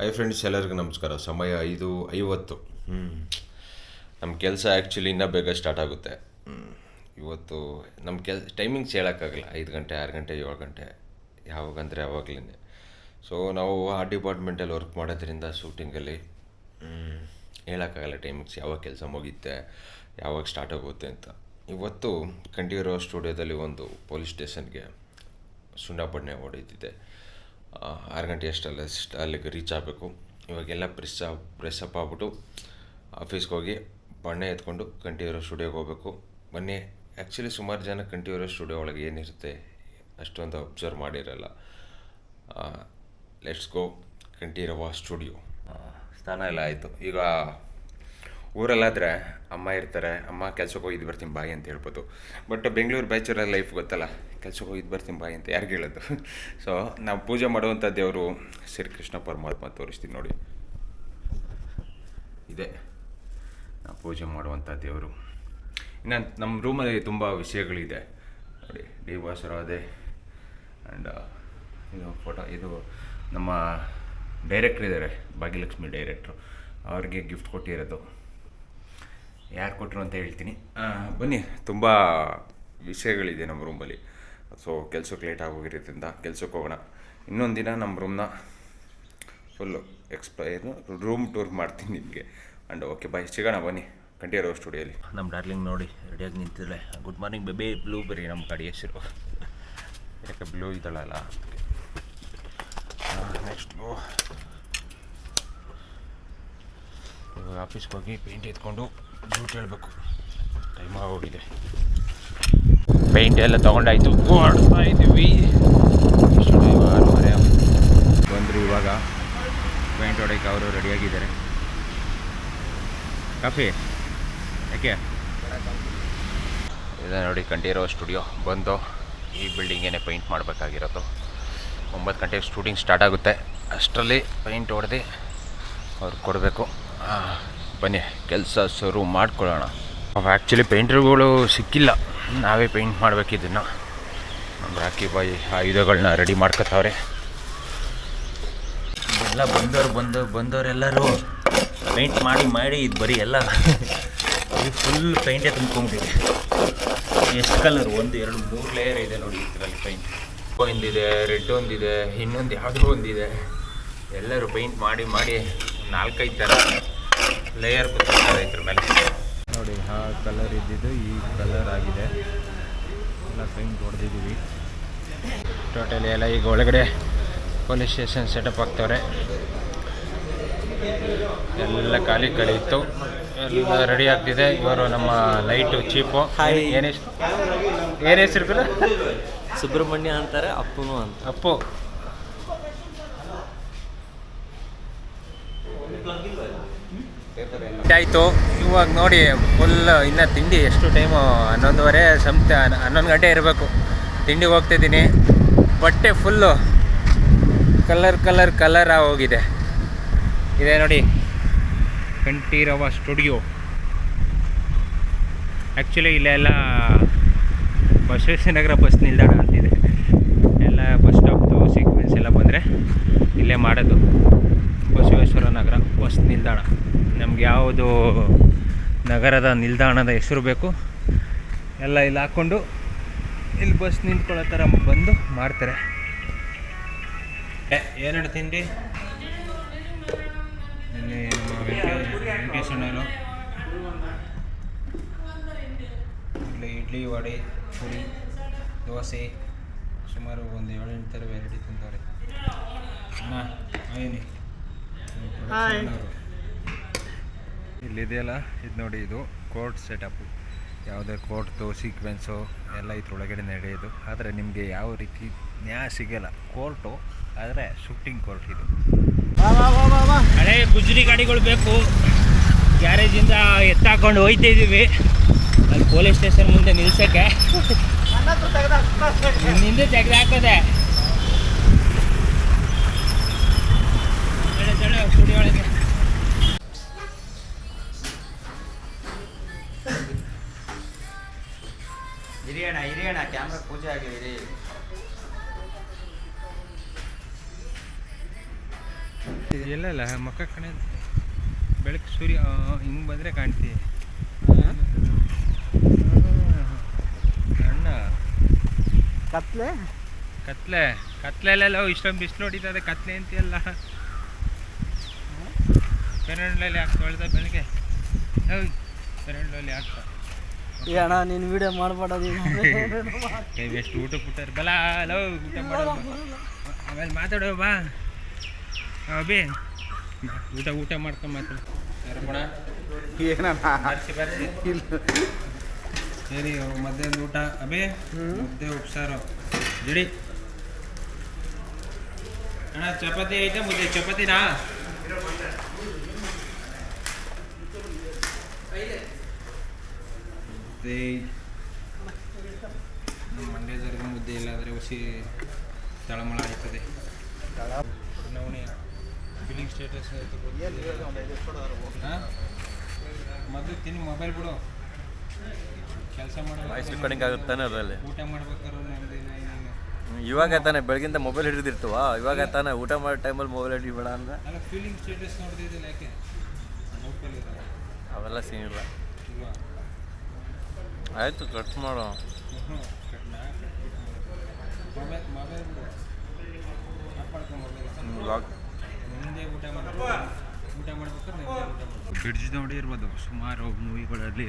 Hi friends ಎಲ್ಲರಿಗೂ ನಮಸ್ಕಾರ. ಸಮಯ ಐದು ಐವತ್ತು. ನಮ್ಮ ಕೆಲಸ ಆ್ಯಕ್ಚುಲಿ ಇನ್ನೂ ಬೇಗ ಸ್ಟಾರ್ಟ್ ಆಗುತ್ತೆ. ಇವತ್ತು ನಮ್ಮ ಕೆಲ್ ಟೈಮಿಂಗ್ಸ್ ಹೇಳೋಕ್ಕಾಗಲ್ಲ. ಐದು ಗಂಟೆ, ಆರು ಗಂಟೆ, ಏಳು ಗಂಟೆ, ಯಾವಾಗಂದರೆ ಯಾವಾಗಲೇ ಸೊ ನಾವು ಆ ಡಿಪಾರ್ಟ್ಮೆಂಟಲ್ಲಿ ವರ್ಕ್ ಮಾಡೋದ್ರಿಂದ ಶೂಟಿಂಗಲ್ಲಿ ಹೇಳೋಕ್ಕಾಗಲ್ಲ ಟೈಮಿಂಗ್ಸ್ ಯಾವಾಗ ಕೆಲಸ ಮುಗಿಯುತ್ತೆ, ಯಾವಾಗ ಸ್ಟಾರ್ಟ್ ಆಗುತ್ತೆ ಅಂತ. ಇವತ್ತು ಕಂಠೀರೋ ಸ್ಟುಡಿಯೋದಲ್ಲಿ ಒಂದು ಪೊಲೀಸ್ ಸ್ಟೇಷನ್ಗೆ ಸುಣ್ಣಾಪಣ್ಣೆ ಹೊಡೆದಿದ್ದೆ ಆರು ಗಂಟೆ ಅಷ್ಟಲ್ಲ ಅಲ್ಲಿಗೆ ರೀಚ್ ಆಗಬೇಕು. ಇವಾಗೆಲ್ಲ ಪ್ರೆಸ್ ಪ್ರೆಸ್ ಅಪ್ ಆಗ್ಬಿಟ್ಟು ಆಫೀಸ್ಗೆ ಹೋಗಿ ಬಣ್ಣ ಎತ್ಕೊಂಡು ಕಂಠೀರೋ ಸ್ಟುಡಿಯೋಗೆ ಹೋಗಬೇಕು. ಬನ್ನಿ ಆ್ಯಕ್ಚುಲಿ ಸುಮಾರು ಜನ ಕಂಠೀರೋ ಸ್ಟುಡಿಯೋ ಒಳಗೆ ಏನಿರುತ್ತೆ ಅಷ್ಟೊಂದು ಅಬ್ಸರ್ವ್ ಮಾಡಿರಲ್ಲ. ಲೆಟ್ಸ್ ಗೋ ಕಂಠೀರವ ಸ್ಟುಡಿಯೋ ಸ್ಥಾನ ಎಲ್ಲ ಆಯಿತು. ಈಗ ಊರಲ್ಲಾದರೆ ಅಮ್ಮ ಇರ್ತಾರೆ, ಅಮ್ಮ ಕೆಲ್ಸಕ್ಕೆ ಹೋಗಿದ್ದು ಬರ್ತೀನಿ, ಬಾಯಿ ಅಂತ ಹೇಳ್ಬೋದು. ಬಟ್ ಬೆಂಗಳೂರು ಬ್ಯಾಚುಲರ್ ಲೈಫ್ ಗೊತ್ತಲ್ಲ, ಕೆಲ್ಸಕ್ಕೆ ಹೋಗಿದ್ದು ಬರ್ತೀನಿ, ಬಾಯಿ ಅಂತ ಯಾರಿಗೆ ಹೇಳೋದು? ಸೊ ನಾವು ಪೂಜೆ ಮಾಡುವಂಥ ದೇವರು ಶ್ರೀ ಕೃಷ್ಣ ಪರಮಾತ್ಮ ತೋರಿಸ್ತೀನಿ ನೋಡಿ. ಇದೆ. ನಾವು ಪೂಜೆ ಮಾಡುವಂಥ ದೇವರು. ಇನ್ನು ನಮ್ಮ ರೂಮಲ್ಲಿ ತುಂಬ ವಿಷಯಗಳಿದೆ. ನೋಡಿ ಡಿ ವಾಸರಾದೆ ಆ್ಯಂಡ್ ಇದು ಫೋಟೋ ಇದು ನಮ್ಮ ಡೈರೆಕ್ಟ್ರ್ ಇದ್ದಾರೆ ಭಾಗ್ಯಲಕ್ಷ್ಮಿ ಡೈರೆಕ್ಟ್ರು ಅವ್ರಿಗೆ ಗಿಫ್ಟ್ ಕೊಟ್ಟಿರೋದು. ಯಾರು ಕೊಟ್ಟರು ಅಂತ ಹೇಳ್ತೀನಿ. ಬನ್ನಿ ತುಂಬ ವಿಷಯಗಳಿದೆ ನಮ್ಮ ರೂಮಲ್ಲಿ ಸೊ ಕೆಲಸಕ್ಕೆ ಲೇಟ್ ಆಗೋಗಿರೋದ್ರಿಂದ ಕೆಲಸಕ್ಕೆ ಹೋಗೋಣ. ಇನ್ನೊಂದು ದಿನ ನಮ್ಮ ರೂಮ್ನ ಫುಲ್ಲು ಎಕ್ಸ್ಪ್ಲೋ ಏನು ರೂಮ್ ಟೂರ್ ಮಾಡ್ತೀನಿ ನಿಮಗೆ. ಆ್ಯಂಡ್ ಓಕೆ ಬಾಯ್ ಸಿಗೋಣ ಬನ್ನಿ. ಕಂಠೀರೋ ಸ್ಟುಡಿಯೋಲಿ ನಮ್ಮ ಡಾರ್ಲಿಂಗ್ ನೋಡಿ ರೆಡಿಯಾಗಿ ನಿಂತಿದ್ರೆ good morning baby blueberry ನಮ್ಮ ಗಾಡಿ ಹೆಸರು. ಯಾಕೆ ಬ್ಲೂ ಇದ್ದಾಳಲ್ಲ? ನೆಕ್ಸ್ಟ್ ಆಫೀಸ್ಗೆ ಹೋಗಿ ಪೇಂಟ್ ಎತ್ಕೊಂಡು ಡ್ಯೂಟಿ ಹೇಳಬೇಕು ಟೈಮ್ ಆಗೋಗಿದೆ ಪೇಂಟ್ ಎಲ್ಲ ತೊಗೊಂಡಾಯ್ತು. ಓಡ್ತಾ ಇದ್ದೀವಿ ಬಂದರು ಇವಾಗ. ಪೇಂಟ್ ಹೊಡೆಯಕ್ಕೆ ಅವರು ರೆಡಿಯಾಗಿದ್ದಾರೆ ಕಾಫಿ? ಯಾಕೆ? ಇಲ್ಲ ನೋಡಿ ಕಂಠೀರೋ ಸ್ಟುಡಿಯೋ ಬಂದು ಈ ಬಿಲ್ಡಿಂಗೇನೆ ಪೇಂಟ್ ಮಾಡಬೇಕಾಗಿರೋದು. ಒಂಬತ್ತು ಗಂಟೆಗೆ ಶೂಟಿಂಗ್ ಸ್ಟಾರ್ಟ್ ಆಗುತ್ತೆ. ಅಷ್ಟರಲ್ಲಿ ಪೇಂಟ್ ಹೊಡೆದು ಅವ್ರಿಗೆ ಕೊಡಬೇಕು. ಬನ್ನಿ, ಕೆಲಸ ಶುರು ಮಾಡ್ಕೊಳ್ಳೋಣ. ಆ್ಯಕ್ಚುಲಿ ಪೇಂಟರ್ಗಳು ಸಿಕ್ಕಿಲ್ಲ. ನಾವೇ ಪೇಂಟ್ ಮಾಡಬೇಕಿದ್ದನ್ನು ನಮ್ಮ ರಾಕಿ ಬಾಯಿ ಆಯುಧಗಳನ್ನ ರೆಡಿ ಮಾಡ್ಕೊತಾವ್ರೆ. ಎಲ್ಲ ಬಂದವ್ರು ಬಂದು, ಬಂದವರೆಲ್ಲರೂ ಪೇಂಟ್ ಮಾಡಿ ಮಾಡಿ ಇದು ಬರೀ ಎಲ್ಲ. ಇದು ಫುಲ್ ಪೇಂಟೇ ತುಂಬ್ಕೊಂಬಿಟ್ಟಿದೆ. ಎಷ್ಟು ಕಲರ್ ಒಂದು, ಎರಡು, ಮೂರು ಲೇಯರ್ ಇದೆ ನೋಡಿ ಇದರಲ್ಲಿ ಪೇಂಟ್ ಒಂದಿದೆ ರೆಡ್ ಒಂದಿದೆ, ಇನ್ನೊಂದು ಯಾವುದೋ ಒಂದಿದೆ. ಎಲ್ಲರೂ ಪೇಂಟ್ ಮಾಡಿ ಮಾಡಿ ನಾಲ್ಕೈದು ಥರ ಲೇಯರ್ ಕೂತ್ಕೊಳ್ತಾರೆ ಇದ್ರ ಮೇಲೆ. ನೋಡಿ ಆ ಕಲರ್ ಇದ್ದಿದ್ದು ಈ ಕಲರ್ ಆಗಿದೆ. ಎಲ್ಲ ಪೇಂಟ್ ಹೊಡೆದಿದ್ದೀವಿ ಟೋಟಲಿ ಎಲ್ಲ ಈಗ ಒಳಗಡೆ ಪೊಲೀಸ್ ಸ್ಟೇಷನ್ ಸೆಟಪ್ ಆಗ್ತವ್ರೆ ಎಲ್ಲ ಖಾಲಿ ಖಾಲಿ ಇತ್ತು. ಎಲ್ಲ ರೆಡಿ ಆಗ್ತಿದೆ. ಇವರು ನಮ್ಮ ಲೈಟು ಚೀಪು ಏನೇ ಏನು ಹೆಸರು ಏನು ಹೆಸರು ಸುಬ್ರಹ್ಮಣ್ಯ ಅಂತಾರೆ ಅಪ್ಪು ಅಂತ. ಅಪ್ಪು. ಆಯಿತು. ಇವಾಗ ನೋಡಿ ಫುಲ್ ಇನ್ನು ತಿಂಡಿ ಎಷ್ಟು ಟೈಮು ಹನ್ನೊಂದುವರೆ ಸಂತೆ ಹನ್ನೊಂದು ಗಂಟೆ ಇರಬೇಕು. ತಿಂಡಿಗೆ ಹೋಗ್ತಿದ್ದೀನಿ ಬಟ್ಟೆ ಫುಲ್ಲು ಕಲರ್ ಕಲರ್ ಕಲರ್ ಹೋಗಿದೆ. ಇದೆ ನೋಡಿ. ಕಂಠೀರವ ಸ್ಟುಡಿಯೋ ಆ್ಯಕ್ಚುಲಿ ಇಲ್ಲೆಲ್ಲ ಬಸವೇಶ್ವರ ನಗರ ಬಸ್ ನಿಲ್ದಾಣ ಅಂತಿದೆ. ಎಲ್ಲ ಬಸ್ ಸ್ಟಾಪ್ದು ಸೀಕ್ವೆನ್ಸ್ ಎಲ್ಲ ಬಂದರೆ ಇಲ್ಲೇ ಮಾಡೋದು. ಬಸವೇಶ್ವರ ನಗರ ಬಸ್ ನಿಲ್ದಾಣ. ನಮ್ಗೆ ಯಾವುದು ನಗರದ ನಿಲ್ದಾಣದ ಹೆಸರು ಬೇಕು. ಎಲ್ಲ ಇಲ್ಲಿ ಹಾಕ್ಕೊಂಡು ಇಲ್ಲಿ ಬಸ್ ನಿಂತ್ಕೊಳ್ಳೋ ಥರ ಬಂದು ಮಾಡ್ತಾರೆ. ಏನೆರಡು ತಿಂಡಿ? ಇಲ್ಲಿ ಇಲ್ಲಿ ಇಡ್ಲಿ ವಡೆ ಪುರಿ ದೋಸೆ ಸುಮಾರು ಒಂದು ಏಳೆಂಟು ಥರ ವೆರೈಟಿ ತಿಂತಾರೆ. ಹಾಂ ಏನಿ ಇಲ್ಲಿದೆಯಲ್ಲ? ಇದು ನೋಡಿ ಇದು ಕೋರ್ಟ್ ಸೆಟಪ್ಪು ಯಾವುದೇ ಕೋರ್ಟ್ದು ಸೀಕ್ವೆನ್ಸು ಎಲ್ಲ ಇದ್ರೊಳಗಡೆ ನಡೆಯೋದು. ಆದರೆ ನಿಮಗೆ ಯಾವ ರೀತಿ ನ್ಯಾಯ ಸಿಗಲ್ಲ. ಕೋರ್ಟು, ಆದರೆ ಶೂಟಿಂಗ್ ಕೋರ್ಟ್ ಇದು. ಹಳೆ ಗುಜರಿ ಗಾಡಿಗಳು ಬೇಕು. ಗ್ಯಾರೇಜಿಂದ ಎತ್ತಾಕೊಂಡು ಹೋಯ್ತಾ ಇದ್ದೀವಿ ಅಲ್ಲಿ ಪೊಲೀಸ್ ಸ್ಟೇಷನ್ ಮುಂದೆ ನಿಲ್ಸಕ್ಕೆ. ನಿಂದೆ ತೆಗೆದು ಹಾಕದೆ. ಸ್ಟುಡಿಯೋ ಹಿರಿಯಣ ಹಿರಿಯಣ್ಣ ಕ್ಯಾಮ್ರಾ ಪೂಜೆ ಆಗಿದೆ ಹಿರಿ ಇಲ್ಲ ಇಲ್ಲ ಮಕ್ಕ ಕಣೆ. ಬೆಳಕು ಸೂರ್ಯ ಹಿಂಗೆ ಬಂದರೆ ಕಾಣ್ತೀವಿ ಅಣ್ಣ. ಕತ್ಲೆ? ಕತ್ಲೆ ಕತ್ಲೆಲ್ಲ ಇಷ್ಟೊಂದು ಬಿಸಿಲು ಹೊಡಿತದೆ ಕತ್ಲೆ ಅಂತೀಯಲ್ಲ. ಪೆರಂಡ್ಲಲ್ಲಿ ಹಾಕ್ತಾ ಹೊಳ್ದ ಬೆಳಗ್ಗೆ ಹೌದು ಪೆರಂಡ್ಲಲ್ಲಿ ಹಾಕ್ತಾ. ಈ ಅಣ್ಣ ನೀನು ವಿಡಿಯೋ ಮಾಡಬೇಡ ಎಷ್ಟು ಊಟ ಕೊಟ್ಟಾರ? ಬಲ ಹಲೋ ಊಟ ಮಾಡೋ ಆಮೇಲೆ ಮಾತಾಡೋ ಬಾ. ಅಭಿ ಊಟ ಊಟ ಮಾಡ್ಕೊಂಡು ಮಾತಾಡು. ಸರಿ ಮಧ್ಯಾಹ್ನ ಊಟ. ಅಭಿ ಮುದ್ದೆ ಉಪ್ಸಾರು. ಜಡಿ. ಅಣ್ಣ ಚಪಾತಿ ಐತೆ ಮುದ್ದೆ. ಚಪಾತಿನಾ? ಮುದ್ದೆ ನಮ್ಮ ಮಂಡ್ಯದವ್ರಿಗೆ ಮುದ್ದೆ ಇಲ್ಲ ಅಂದರೆ ಹುಸಿ ತಳಮಳ ಆಯ್ತದೆ ನವಣೆ ಬಿಲ್ಲಿಂಗ್ ಸ್ಟೇಟಸ್ ಮೊದಲು ತಿನ್ನಿ ಮೊಬೈಲ್ ಬಿಡು. ಕೆಲಸ ವಾಯ್ಸ್ ರೆಕಾರ್ಡಿಂಗ್ ಆಗುತ್ತಾನೆ ಅದರಲ್ಲಿ? ಊಟ ಮಾಡ್ಬೇಕಾದ್ರೆ ಇವಾಗ ತಾನೇ ಬೆಳಗಿಂದ ಮೊಬೈಲ್ ಹಿಡಿದಿರ್ತವ? ಇವಾಗ ತಾನೇ ಊಟ ಮಾಡೋ ಟೈಮಲ್ಲಿ ಮೊಬೈಲ್ ಹಿಡಿಬೇಡ ಅಂದ್ರೆ? ಫೀಲಿಂಗ್ ಸ್ಟೇಟಸ್ ನೋಡ್ತಿದ್ದಿಲ್ಲ ಯಾಕೆ? ಹೋಗ್ತಾ ಅವೆಲ್ಲ ಸೀನ್ ಇಲ್ಲ. ಆಯಿತು ಕಟ್ ಮಾಡೋ. ಬ್ರಿಡ್ಜ್ ನೋಡಿ ಇರ್ಬೋದು, ಸುಮಾರು ಮೂವಿಗಳಲ್ಲಿ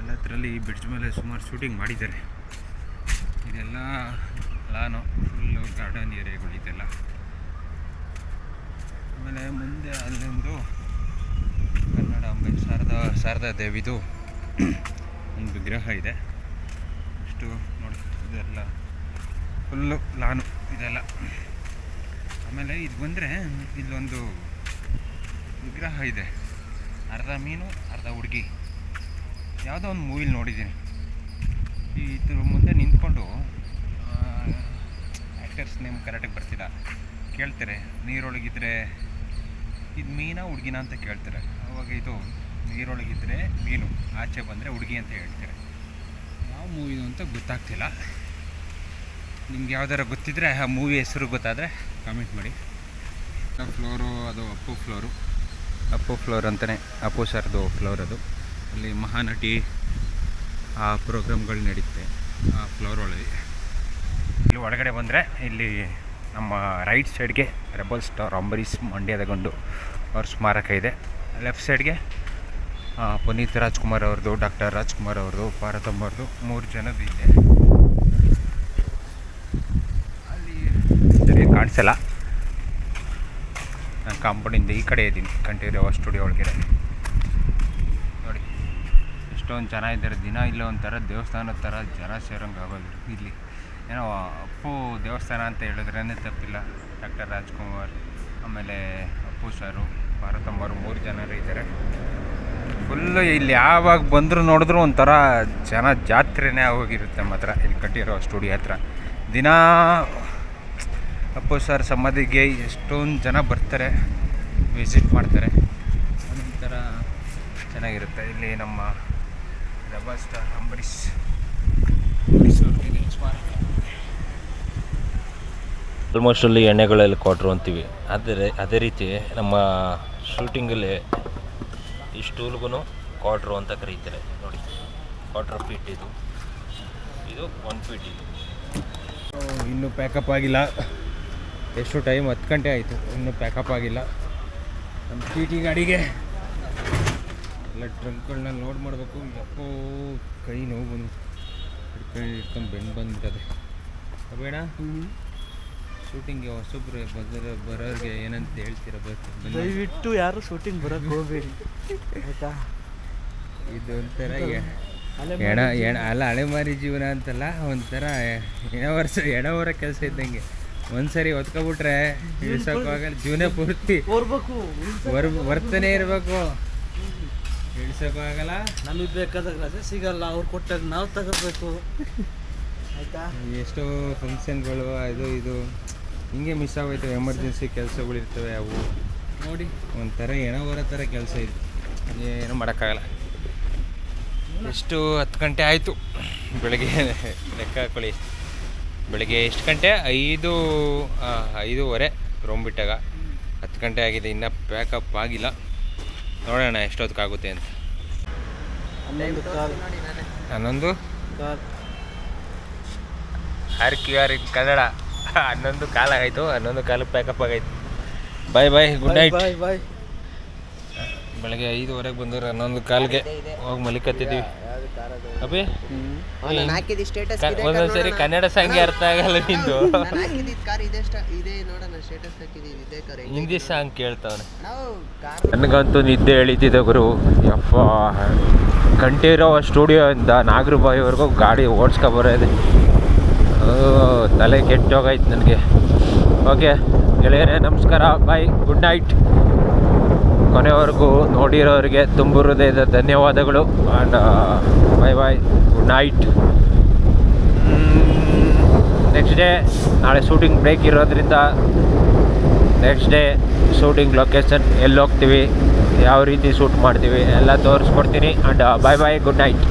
ಎಲ್ಲದರಲ್ಲಿ ಬ್ರಿಡ್ಜ್ ಮೇಲೆ ಸುಮಾರು ಶೂಟಿಂಗ್ ಮಾಡಿದ್ದಾರೆ. ಇದೆಲ್ಲ ಲಾನು ಫುಲ್ಲು ಗಾರ್ಡನ್ ಏರಿಯಾಗಳು ಇದೆಲ್ಲ. ಆಮೇಲೆ ಮುಂದೆ ಅಲ್ಲೊಂದು ಕನ್ನಡ ಅಂಬೆ ಶಾರದಾ ಶಾರದಾ ದೇವಿದು ಒಂದು ವಿಗ್ರಹ ಇದೆ. ಇಷ್ಟು ನೋಡಿ ಇದೆಲ್ಲ ಫುಲ್ಲು ಲಾನು ಇದೆಲ್ಲ. ಆಮೇಲೆ ಇದು ಬಂದರೆ ಇಲ್ಲೊಂದು ವಿಗ್ರಹ ಇದೆ. ಅರ್ಧ ಮೀನು, ಅರ್ಧ ಹುಡುಗಿ. ಯಾವುದೋ ಒಂದು ಮೂವಿಲಿ ನೋಡಿದ್ದೀನಿ. ಇದ್ರ ಮುಂದೆ ನಿಂತ್ಕೊಂಡು ಆ್ಯಕ್ಟರ್ಸ್ ನೇಮ್ ಕರೆಕ್ಟಾಗಿ ಬರ್ತಿಲ್ಲ. ಕೇಳ್ತಾರೆ, ನೀರೊಳಗಿದ್ರೆ ಇದು ಮೀನಾ ಹುಡುಗಿನ ಅಂತ ಕೇಳ್ತಾರೆ. ಅವಾಗ ಇದು ನೀರೊಳಗಿದ್ರೆ ಮೀನು ಆಚೆ ಬಂದರೆ ಹುಡುಗಿ ಅಂತ ಹೇಳ್ತಾರೆ. ಯಾವ ಮೂವಿದು ಅಂತ ಗೊತ್ತಾಗ್ತಿಲ್ಲ. ನಿಮ್ಗೆ ಯಾವ್ದಾರು ಗೊತ್ತಿದ್ರೆ ಆ ಮೂವಿ ಹೆಸರು ಗೊತ್ತಾದರೆ ಕಾಮೆಂಟ್ ಮಾಡಿ. ಫ್ಲೋರು ಅದು ಅಪ್ಪು ಫ್ಲೋರು. ಅಪ್ಪು ಫ್ಲೋರ್ ಅಂತಲೇ ಅಪ್ಪು ಸರ್ದು ಫ್ಲೋರ್ ಅದು. ಅಲ್ಲಿ ಮಹಾನಟಿ ಆ ಪ್ರೋಗ್ರಾಮ್ಗಳು ನಡೀತೆ ಆ ಫ್ಲೋರ್ ಒಳಗೆ ಇಲ್ಲಿ ಒಳಗಡೆ ಬಂದರೆ ಇಲ್ಲಿ ನಮ್ಮ ರೈಟ್ ಸೈಡ್ಗೆ ರೆಬಲ್ ಸ್ಟಾರ್ ಅಂಬರೀಷ್ ಮಂಡ್ಯದ ಗಂಡು ಅವ್ರ ಸ್ಮಾರಕ ಇದೆ. ಲೆಫ್ಟ್ ಸೈಡ್ಗೆ ಪುನೀತ್ ರಾಜ್ಕುಮಾರ್ ಅವ್ರದ್ದು, ಡಾಕ್ಟರ್ ರಾಜ್ಕುಮಾರ್ ಅವ್ರದ್ದು ಪಾರ್ವತಮ್ಮ ಅವ್ರದ್ದು ಮೂರು ಜನದ್ದು ಇದೆ ಅಲ್ಲಿ ಸರಿ ಕಾಣಿಸಲ್ಲ. ನಾನು ಕಾಂಪೌಂಡಿಂದ ಈ ಕಡೆ ಇದ್ದೀನಿ, ಕಂಠೀರವ ಸ್ಟುಡಿಯೋ ಒಳಗೆ ನೋಡಿ, ಎಷ್ಟೊಂದು ಜನ ಇದ್ದಾರೆ, ದಿನ ಇಲ್ಲ ಒಂಥರ, ದೇವಸ್ಥಾನದ ಥರ ಜನ ಸೇರೋಂಗೆ ಆಗೋದು ಇಲ್ಲಿ. ಏನೋ ಅಪ್ಪು ದೇವಸ್ಥಾನ ಅಂತ ಹೇಳಿದ್ರೇ ತಪ್ಪಿಲ್ಲ, ಡಾಕ್ಟರ್ ರಾಜ್ಕುಮಾರ್, ಆಮೇಲೆ ಅಪ್ಪು ಸರು ಭಾರತಮ್ಮರು ಮೂರು ಜನರು ಇದ್ದಾರೆ. ಫುಲ್ಲು ಇಲ್ಲಿ ಯಾವಾಗ ಬಂದರೂ ನೋಡಿದ್ರು ಒಂಥರ ಜನ ಜಾತ್ರೆನೇ ಆಗೋಗಿರುತ್ತೆ ಮಾತ್ರ. ಇಲ್ಲಿ ಕಟ್ಟಿರೋ ಸ್ಟುಡಿಯೋ ಹತ್ರ. ದಿನಾ ಅಪ್ಪು ಸರ್ ಸಮಾಧಿಗೆ ಎಷ್ಟೊಂದು ಜನ ಬರ್ತಾರೆ ವಿಸಿಟ್ ಮಾಡ್ತಾರೆ. ಒಂಥರ ಚೆನ್ನಾಗಿರುತ್ತೆ. ಇಲ್ಲಿ ನಮ್ಮ ಡಬಲ್ ಸ್ಟಾರ್ ಅಂಬರೀಷ್. ಆಲ್ಮೋಸ್ಟ್ ಅಲ್ಲಿ ಎಣ್ಣೆಗಳಲ್ಲಿ ಕೊಟ್ರು ಅಂತೀವಿ. ಆದರೆ ಅದೇ ರೀತಿ ನಮ್ಮ ಶೂಟಿಂಗಲ್ಲಿ ಈ ಸ್ಟೂಲ್ಗೂ ಕ್ವಾಟ್ರು ಅಂತ ಕರೀತಾರೆ. ನೋಡಿ ಕ್ವಾಟ್ರ್ ಫೀಟ್ ಇದು. ಇದು ಒನ್ ಫೀಟ್ ಇದು. ಇನ್ನೂ ಪ್ಯಾಕಪ್ ಆಗಿಲ್ಲ. ಎಷ್ಟು ಟೈಮ್ ಹತ್ತು ಗಂಟೆ ಆಯಿತು. ಇನ್ನೂ ಪ್ಯಾಕಪ್ ಆಗಿಲ್ಲ. ನಮ್ಮ ಟಿ ಟಿ ಗಾಡಿಗೆ ಎಲ್ಲ ಟ್ರಂಕ್ಗಳನ್ನ ಲೋಡ್ ಮಾಡಬೇಕು. ಯಾಕೋ ಕೈ ನೋವು ಬಂದು. ಹಿಡ್ಕೊಂಡು ಹಿಡ್ಕೊಂಡು ಬೆಂಡ್ ಬಂದ್ಬಿಟ್ಟದೆ. ಬೇಡ ಶೂಟಿಂಗ್ಗೆ ಹೊಸೊಬ್ರು ಬದರ ಬರೋರಿಗೆ ಏನಂತ ಹೇಳ್ತೀರ ಬೇಕು ದಯವಿಟ್ಟು ಯಾರು ಶೂಟಿಂಗ್ ಬರೋಕ್ ಹೋಗ್ಬೇಡಿ ಆಯ್ತಾ? ಇದು ಒಂಥರ ಎಣ ಎಣ ಅಲ್ಲ ಅಲೆಮಾರಿ ಜೀವನ ಅಂತಲ್ಲ ಒಂಥರ ಎಣ ವರ್ಷ ಎಣ ಹೊರ ಕೆಲಸ ಇದ್ದಂಗೆ. ಒಂದ್ಸರಿ ಹೊತ್ಕೊಬಿಟ್ರೆ ಇಳಿಸೋಕ್ಕಾಗಲ್ಲ ಜೀವನ ಪೂರ್ತಿ. ಹೊರಬೇಕು ವರ್ ವರ್ತನೆ ಇರಬೇಕು. ಇಳಿಸೋಕ್ಕಾಗಲ್ಲ. ನಮಗೆ ಬೇಕಾದಾಗ ರಜೆ ಸಿಗಲ್ಲ ಅವ್ರು ಕೊಟ್ಟಾಗ ನಾವು ತಗೋಬೇಕು. ಆಯ್ತಾ? ಎಷ್ಟೋ ಫಂಕ್ಷನ್ಗಳು ಅದು ಇದು. ಹಿಂಗೆ ಮಿಸ್ ಆಗೋಯ್ತವೆ ಎಮರ್ಜೆನ್ಸಿ ಕೆಲಸಗಳು ಇರ್ತವೆ ಅವು. ನೋಡಿ. ಒಂಥರ ಏನೋ ಬರೋ ಥರ ಕೆಲಸ ಇದೆ. ಏನು ಮಾಡೋಕ್ಕಾಗಲ್ಲ. ಎಷ್ಟು ಹತ್ತು ಗಂಟೆ ಆಯಿತು? ಬೆಳಗ್ಗೆ ಲೆಕ್ಕ ಹಾಕೊಳ್ಳಿ. ಬೆಳಗ್ಗೆ ಎಷ್ಟು ಗಂಟೆ? ಐದು ಐದೂವರೆ. ರೂಮ್ ಬಿಟ್ಟಾಗ ಹತ್ತು ಗಂಟೆ ಆಗಿದೆ ಇನ್ನೂ ಪ್ಯಾಕಪ್ ಆಗಿಲ್ಲ. ನೋಡೋಣ ಎಷ್ಟೊತ್ತಿಗಾಗುತ್ತೆ ಅಂತ. ಹನ್ನೊಂದು R Q R in Kannada. ಹನ್ನೊಂದು ಕಾಲ ಆಯಿತು ಹನ್ನೊಂದು ಕಾಲ pack up ಆಗೈತು bye bye good night bye bye ಬೆಳಗ್ಗೆ ಐದುವರೆಗೆ ಬಂದವ್ರು ಹನ್ನೊಂದು ಕಾಲಿಗೆ ಹೋಗಿ ಮಲಿಕತ್ತಿದ್ದೀವಿ. ಅಭಿ? ಒಂದೊಂದು ಸರಿ ಕನ್ನಡ ಸಂಖ್ಯೆ ಅರ್ಥ ಆಗಲ್ಲ ನಿಂದು. ಇದೆ ಇದೆ ಇದೇ ಹಿಂದಿ ಸಾಂಗ್ ಕೇಳ್ತಾವನೆ. ನನಗಂತೂ ನಿದ್ದೆ ಎಳಿತಿದ್ದ ಗುರು. ಯಪ್ಪ. ಕಂಠೀರೋ ಸ್ಟುಡಿಯೋಯಿಂದ ನಾಗರಬಾಯಿವರೆಗೂ ಗಾಡಿ ಓಡಿಸ್ಕೊಬರೋದೆ ತಲೆ ಕೆಟ್ಟೋಗೈತೆ ನನಗೆ. ಓಕೆ, ಗೆಳೆಯರೇ, ನಮಸ್ಕಾರ, ಬಾಯ್, ಗುಡ್ ನೈಟ್. ಕೊನೆವರೆಗೂ ನೋಡಿರೋರಿಗೆ ತುಂಬ ಹೃದಯದ ಧನ್ಯವಾದಗಳು. And bye bye, good night. Next day, ನಾಳೆ ಶೂಟಿಂಗ್ ಬ್ರೇಕ್ ಇರೋದ್ರಿಂದ ನೆಕ್ಸ್ಟ್ ಡೇ ಶೂಟಿಂಗ್ ಲೊಕೇಶನ್ ಎಲ್ಲಿ ಹೋಗ್ತೀವಿ ಯಾವ ರೀತಿ ಶೂಟ್ ಮಾಡ್ತೀವಿ ಎಲ್ಲ ತೋರಿಸ್ಕೊಡ್ತೀನಿ. And bye bye, good night.